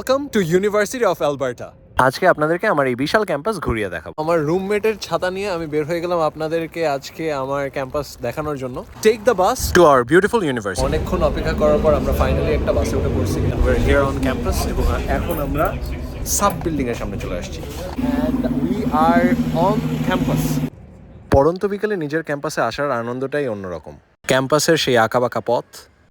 Welcome to university of Alberta আজকে আপনাদেরকে আমার এই বিশাল ক্যাম্পাস ঘুরিয়ে দেখাবো। আমার রুমমেটের ছাতা নিয়ে আমি বের হয়ে গেলাম আপনাদেরকে আজকে আমার ক্যাম্পাস দেখানোর জন্য। Take the bus to our beautiful university অনেকক্ষণ অপেক্ষা করার পর আমরা ফাইনালি একটা বাসে উঠে পড়ছি। হিয়ার অন ক্যাম্পাস এবং এখন আমরা সাব বিল্ডিং এর সামনে চলে আসছি। And we are on campus পড়ন্ত বিকেলে নিজের ক্যাম্পাসে আসার আনন্দটাই অন্যরকম। ক্যাম্পাসের সেই আঁকাবাঁকা পথ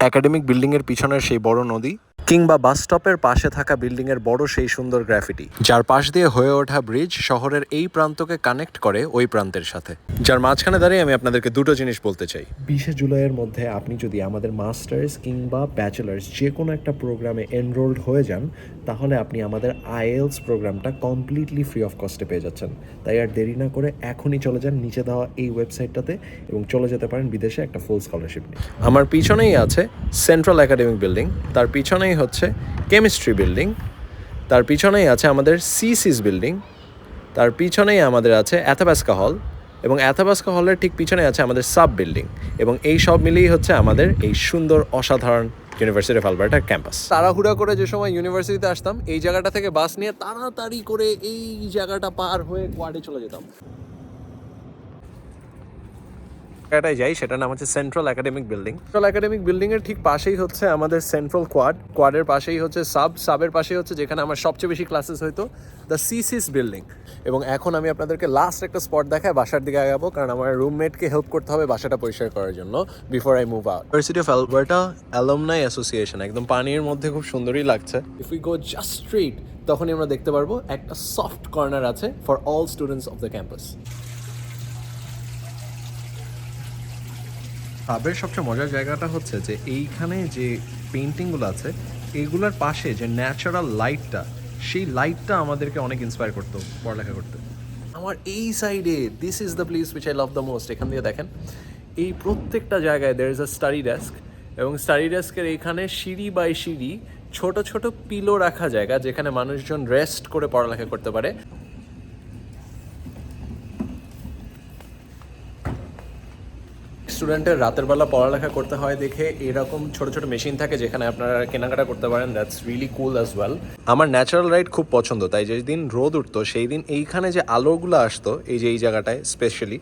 একাডেমিক বিল্ডিংয়ের পিছনের সেই বড় নদী কিংবা বাস স্টপের পাশে থাকা বিল্ডিংয়ের বড় সেই সুন্দর গ্রাফিটি, যার পাশ দিয়ে হয়ে ওঠা ব্রিজ শহরের এই প্রান্তকে কানেক্ট করে ওই প্রান্তের সাথে। যার মাঝখানে দাঁড়িয়ে আমি আপনাদেরকে দুটো জিনিস বলতে চাই। বিশে জুলাইয়ের মধ্যে আপনি যদি আমাদের মাস্টার্স কিংবা ব্যাচেলার্স যে কোনো একটা প্রোগ্রামে এনরোল্ড হয়ে যান তাহলে আপনি আমাদের আইএলস প্রোগ্রামটা কমপ্লিটলি ফ্রি অফ কস্টে পেয়ে যাচ্ছেন। তাই আর দেরি না করে এখনই চলে যান নিচে দেওয়া এই ওয়েবসাইটটাতে এবং চলে যেতে পারেন বিদেশে একটা ফুল স্কলারশিপ নিয়ে। আমার পিছনেই আছে সেন্ট্রাল একাডেমিক বিল্ডিং তার পিছনেই হচ্ছে কেমিস্ট্রি বিল্ডিং তার পিছনেই আছে আমাদের সিসিস বিল্ডিং তার পিছনেই আমাদের আছে অ্যাথাবাস্কা হল এবং অ্যাথাবাস্কা হলের ঠিক পিছনে আছে আমাদের সাব বিল্ডিং এবং এই সব মিলিয়েই হচ্ছে আমাদের এই সুন্দর, অসাধারণ ইউনিভার্সিটি অফ আলবার্টার ক্যাম্পাস তাড়াহুড়া করে যে সময় ইউনিভার্সিটিতে আসতাম, এই জায়গাটা থেকে বাস নিয়ে তাড়াতাড়ি করে এই জায়গাটা পার হয়ে কোয়াডে চলে যেতাম। জায়গাটায় যাই সেটার নাম হচ্ছে central academic building central academic building এর ঠিক পাশেই হচ্ছে আমাদের সেন্ট্রাল কোয়াড কোয়াডের পাশেই হচ্ছে সাব সাবের পাশেই হচ্ছে যেখানে আমার সবচেয়ে বেশি ক্লাসেস হতো দ্য সিসিস বিল্ডিং এবং এখন আমি আপনাদেরকে লাস্ট একটা স্পট দেখায় বাসার দিকে আগাবো কারণ আমার রুমমেটকে হেল্প করতে হবে বাসাটা পরিষ্কার করার জন্য before I move out university of Alberta alumni association একদম পানির মধ্যে খুব সুন্দরই লাগছে। If we go just straight তখনই আমরা দেখতে পারব একটা সফট কর্নার আছে for all students of the campus পাবের সবচেয়ে মজার জায়গাটা হচ্ছে যে এইখানে যে পেন্টিংগুলো আছে এইগুলোর পাশে যে ন্যাচারাল লাইটটা সেই লাইটটা আমাদেরকে অনেক ইন্সপায়ার করতো পড়ালেখা করতে। আমার এই সাইডে this is the place which I love the most এখান দিয়ে দেখেন। এই প্রত্যেকটা জায়গায় there is a study desk এবং স্টাডি ডেস্কের এইখানে সিঁড়ি বাই সিঁড়ি ছোট ছোট পিলো রাখা জায়গা যেখানে মানুষজন রেস্ট করে পড়ালেখা করতে পারে। স্টুডেন্টের রাতের বেলা পড়ালেখা করতে হয় দেখে এরকম ছোট ছোট মেশিন থাকে যেখানে আপনারা কেনাকাটা করতে পারেন। That's really cool as well আমার ন্যাচারাল লাইট খুব পছন্দ, তাই যেদিন রোদ উঠতো সেই দিন এইখানে যে আলোগুলো আসতো, এই যে এই জায়গাটায় স্পেশালি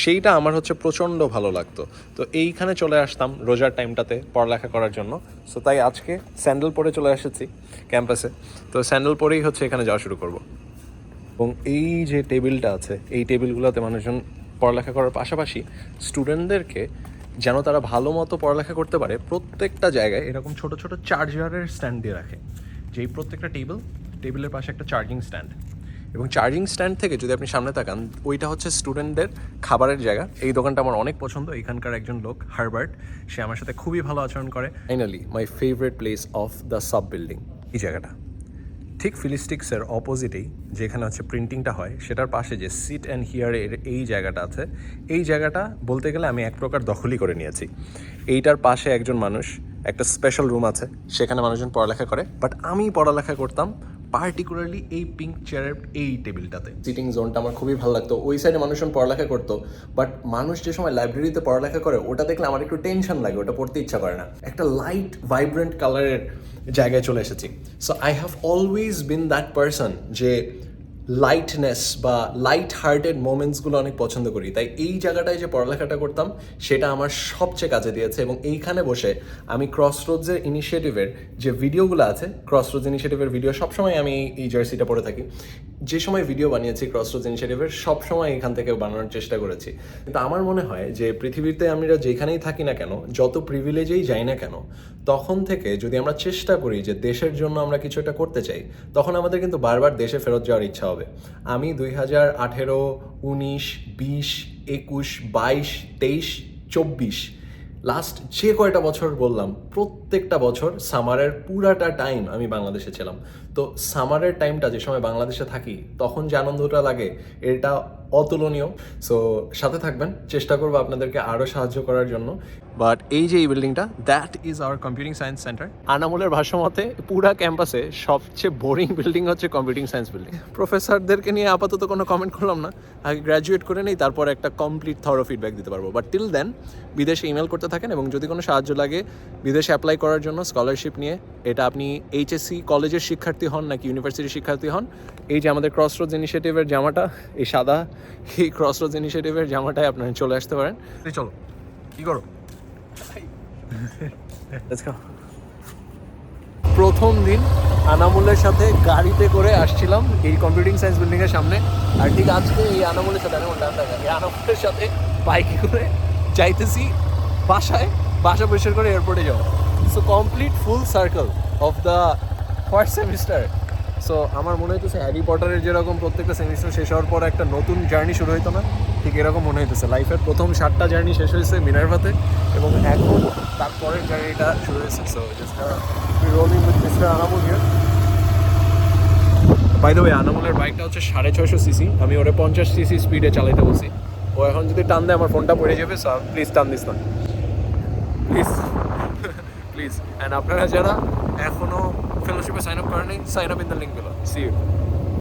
সেইটা আমার হচ্ছে প্রচণ্ড ভালো লাগতো। তো এইখানে চলে আসতাম রোজার টাইমটাতে পড়ালেখা করার জন্য। সো তাই আজকে স্যান্ডেল পরে চলে এসেছি ক্যাম্পাসে তো স্যান্ডেল পরেই হচ্ছে এখানে যাওয়া শুরু করব। এবং এই যে টেবিলটা আছে, এই টেবিলগুলোতে মানুষজন পড়ালেখা করার পাশাপাশি স্টুডেন্টদেরকে যেন তারা ভালো মতো পড়ালেখা করতে পারে, প্রত্যেকটা জায়গায় এরকম ছোট ছোট চার্জারের স্ট্যান্ড দিয়ে রাখে। যেই প্রত্যেকটা টেবিল টেবিলের পাশে একটা চার্জিং স্ট্যান্ড এবং চার্জিং স্ট্যান্ড থেকে যদি আপনি সামনে তাকান, ওইটা হচ্ছে স্টুডেন্টদের খাবারের জায়গা। এই দোকানটা আমার অনেক পছন্দ। এখানকার একজন লোক, হারবার্ট, সে আমার সাথে খুবই ভালো আচরণ করে। Finally my favourite place of the SUB building এই জায়গাটা। ঠিক ফিলিস্টিক্সের অপোজিটেই যেখানে হচ্ছে প্রিন্টিংটা হয়, সেটার পাশে যে সিট অ্যান্ড হিয়ারের এই জায়গাটা আছে, এই জায়গাটা বলতে গেলে আমি এক প্রকার দখলই করে নিয়েছি। এইটার পাশে একজন মানুষ, একটা স্পেশাল রুম আছে, সেখানে মানুষজন পড়ালেখা করে বাট আমি পড়ালেখা করতাম পার্টিকুলারলি এই পিঙ্ক চেয়ারের এই টেবিলটাতে সিটিং জোনটা আমার খুবই ভালো লাগতো। ওই সাইডে মানুষজন পড়ালেখা করতো বাট মানুষ যে সময় লাইব্রেরিতে পড়ালেখা করে, ওটা দেখলে আমার একটু টেনশন লাগে, ওটা পড়তে ইচ্ছা করে না। একটা লাইট ভাইব্রেন্ট কালারের জায়গায় চলে এসেছি। So I have always been that person যে লাইটনেস বা লাইট হার্টেড মোমেন্টসগুলো অনেক পছন্দ করি। তাই এই জায়গাটায় যে পড়ালেখাটা করতাম, সেটা আমার সবচেয়ে কাজে দিয়েছে এবং এইখানে বসে আমি ক্রসরোডসের ইনিশিয়েটিভের যে ভিডিওগুলো আছে ক্রসরোডস ইনিশিয়েটিভের ভিডিও সবসময় আমি এই জার্সিটা পরে থাকি। যে সময় ভিডিও বানিয়েছি ক্রসরোডস ইনিশিয়েটিভের সবসময় এখান থেকে বানানোর চেষ্টা করেছি। কিন্তু আমার মনে হয় যে পৃথিবীতে আমরা যেখানেই থাকি না কেন, যত প্রিভিলেজেই যাই না কেন, তখন থেকে যদি আমরা চেষ্টা করি যে দেশের জন্য আমরা কিছু একটা করতে চাই, তখন আমাদের কিন্তু বারবার দেশে ফেরত যাওয়ার ইচ্ছা হবে। আমি দুই হাজার আঠেরো, উনিশ, বিশ, একুশ, বাইশ, তেইশ, চব্বিশ লাস্ট যে কয়টা বছর বললাম, প্রত্যেকটা বছর সামারের পুরাটা টাইম আমি বাংলাদেশে ছিলাম। তো সামারের টাইমটা যে সময় বাংলাদেশে থাকি তখন যে আনন্দটা লাগে এটা অতুলনীয়। সো সাথে থাকবেন চেষ্টা করব আপনাদেরকে আরও সাহায্য করার জন্য। বাট এই যে এই বিল্ডিংটা that is our computing science centre আনামুলের ভাষ্য মতে পুরা ক্যাম্পাসে সবচেয়ে বোরিং বিল্ডিং হচ্ছে কম্পিউটিং সায়েন্স বিল্ডিং প্রফেসরদেরকে নিয়ে আপাতত কোনো কমেন্ট করলাম না। আগে গ্র্যাজুয়েট করে নেই তারপর একটা কমপ্লিট থরো ফিডব্যাক দিতে পারব। বাট টিল দেন বিদেশে ইমেল করতে থাকেন এবং যদি কোনো সাহায্য লাগে বিদেশে অ্যাপ্লাই করার জন্য স্কলারশিপ নিয়ে এটা আপনি এইচএসসি কলেজের শিক্ষার্থী হন নাকি ইউনিভার্সিটির শিক্ষার্থী হন এই যে আমাদের ক্রস রোজ ইনিশিয়েটিভের জামাটা এই সাদা এই ক্রস রোজ ইনিশিয়েটিভের জামাটায় আপনারা চলে আসতে পারেন। চলো কি করো. প্রথম দিন আনামুলের সাথে গাড়িতে করে আসছিলাম এই কম্পিউটিং সায়েন্স বিল্ডিং এর সামনে। আর ঠিক আজকে এই আনামুলের সাথে আনামুল ডান এই আনামুলের সাথে বাইকে করে যাইতেছি বাসায়। বাসা পরিষ্কার করে এয়ারপোর্টে যাব। So complete full circle of the first semester so আমার মনে হইতেছে হ্যারি পটারের যেরকম প্রত্যেকটা সেমিস্টার শেষ হওয়ার পর একটা নতুন জার্নি শুরু হইতো না, ঠিক এরকম মনে হইতেছে। লাইফের প্রথম সাতটা জার্নি শেষ হয়েছে মিনারভাতে এবং এখন তারপরের জার্নিটা শুরু হয়েছে so just rolling with mister Anamul here by the way আনামুলের বাইকটা হচ্ছে সাড়ে ছয়শো সিসি আমি ওরে পঞ্চাশ সিসি স্পিডে চালাইতে বলছি। ও এখন যদি টান দেয়, আমার ফোনটা পড়ে যাবে। সো প্লিজ টান দিস না। প্লিজ প্লিজ অ্যান্ড আপনারা যারা এখনও ফেলোশিপে সাইন আপ করেনি sign up in the link below see you